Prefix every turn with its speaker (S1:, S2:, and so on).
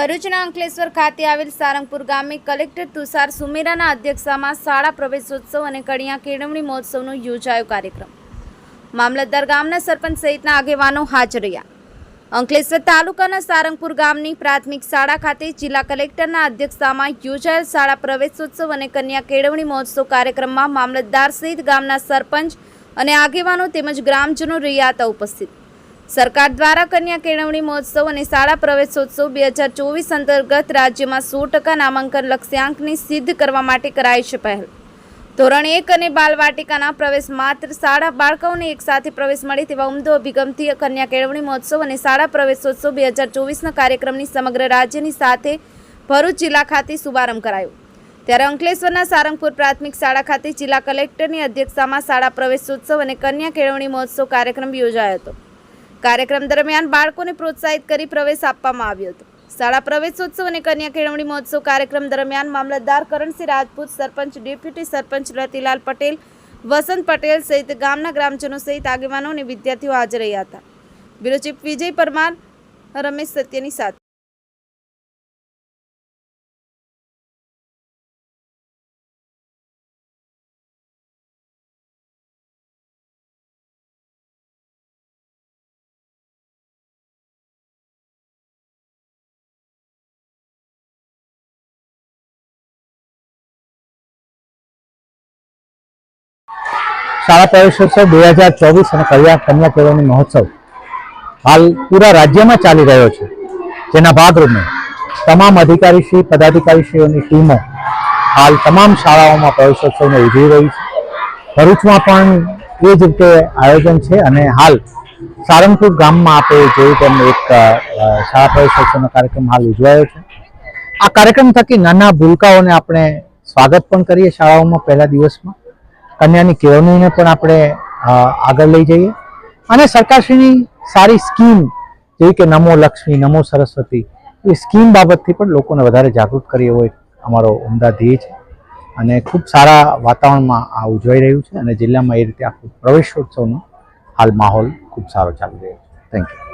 S1: ભરૂચના અંકલેશ્વર ખાતે આવેલ સારંગપુર ગામે કલેક્ટર તુષાર સુમેરાના અધ્યક્ષતામાં શાળા પ્રવેશોત્સવ અને કડિયા કેળવણી મહોત્સવનો યોજાયો કાર્યક્રમ. મામલતદાર ગામના સરપંચ સહિતના આગેવાનો હાજર રહ્યા. અંકલેશ્વર તાલુકાના સારંગપુર ગામની પ્રાથમિક શાળા ખાતે જિલ્લા કલેક્ટરના અધ્યક્ષતામાં યોજાયેલ શાળા પ્રવેશોત્સવ અને કન્યા કેળવણી મહોત્સવ કાર્યક્રમમાં મામલતદાર સહિત ગામના સરપંચ અને આગેવાનો તેમજ ગ્રામજનો રહ્યા હતા ઉપસ્થિત. સરકાર દ્વારા કન્યા કેળવણી મહોત્સવ અને શાળા પ્રવેશોત્સવ બે હજાર ચોવીસ અંતર્ગત રાજ્યમાં સો ટકા નામાંકન લક્ષ્યાંકને સિદ્ધ કરવા માટે કરાઈ છે પહેલ. ધોરણ એક અને બાલવાટિકાના પ્રવેશ માત્ર શાળા બાળકોને એકસાથે પ્રવેશ મળે તેવા ઉમદો અભિગમથી કન્યા કેળવણી મહોત્સવ અને શાળા પ્રવેશોત્સવ બે હજાર ચોવીસના કાર્યક્રમની સમગ્ર રાજ્યની સાથે ભરૂચ જિલ્લા ખાતે શુભારંભ કરાયો. ત્યારે અંકલેશ્વરના સારંગપુર પ્રાથમિક શાળા ખાતે જિલ્લા કલેક્ટરની અધ્યક્ષતામાં શાળા પ્રવેશોત્સવ અને કન્યા કેળવણી મહોત્સવ કાર્યક્રમ યોજાયો હતો. કાર્યક્રમ દરમિયાન બાળકોને પ્રોત્સાહિત કરી પ્રવેશ આપવામાં આવ્યો હતો. શાળા પ્રવેશોત્સવ અને કન્યા કેળવણી મહોત્સવ કાર્યક્રમ દરમિયાન મામલતદાર કરણસિંહ રાજપૂત, સરપંચ, ડેપ્યુટી સરપંચ રતિલાલ પટેલ, વસંત પટેલ સહિત ગામના ગ્રામજનો સહિત આગેવાનો અને વિદ્યાર્થીઓ હાજર રહ્યા હતા. બ્યુરો વિજય પરમાર, રમેશ સત્યની સાથે.
S2: શાળા પ્રવેશોત્સવ બે હજાર ચોવીસ અને કલ્યાણ કન્યા કેળવણી મહોત્સવ હાલ પૂરા રાજ્યમાં ચાલી રહ્યો છે. જેના ભાગરૂપે તમામ અધિકારીશ્રી પદાધિકારીશ્રીઓની ટીમો હાલ તમામ શાળાઓમાં પ્રવેશોત્સવને ઉજવી રહી છે. ભરૂચમાં પણ એ જ રીતે આયોજન છે અને હાલ સારંગપુર ગામમાં આપણે જોયું તેમ એક શાળા પ્રવેશોત્સવનો કાર્યક્રમ હાલ ઉજવાયો છે. આ કાર્યક્રમ થકી નાના ભૂલકાઓને આપણે સ્વાગત પણ કરીએ શાળાઓમાં પહેલા દિવસમાં. કન્યાની કેળવણીને પણ આપણે આગળ લઈ જઈએ. અને સરકારશ્રીની સારી સ્કીમ, જેવી કે નમો લક્ષ્મી, નમો સરસ્વતી એ સ્કીમ બાબતથી પણ લોકોને વધારે જાગૃત કરીએ હોય અમારો ઉમદા ધ્યેય છે. અને ખૂબ સારા વાતાવરણમાં આ ઉજવાઈ રહ્યું છે અને જિલ્લામાં એ રીતે આખું પ્રવેશોત્સવનો હાલ માહોલ ખૂબ સારો ચાલી રહ્યો છે. Thank you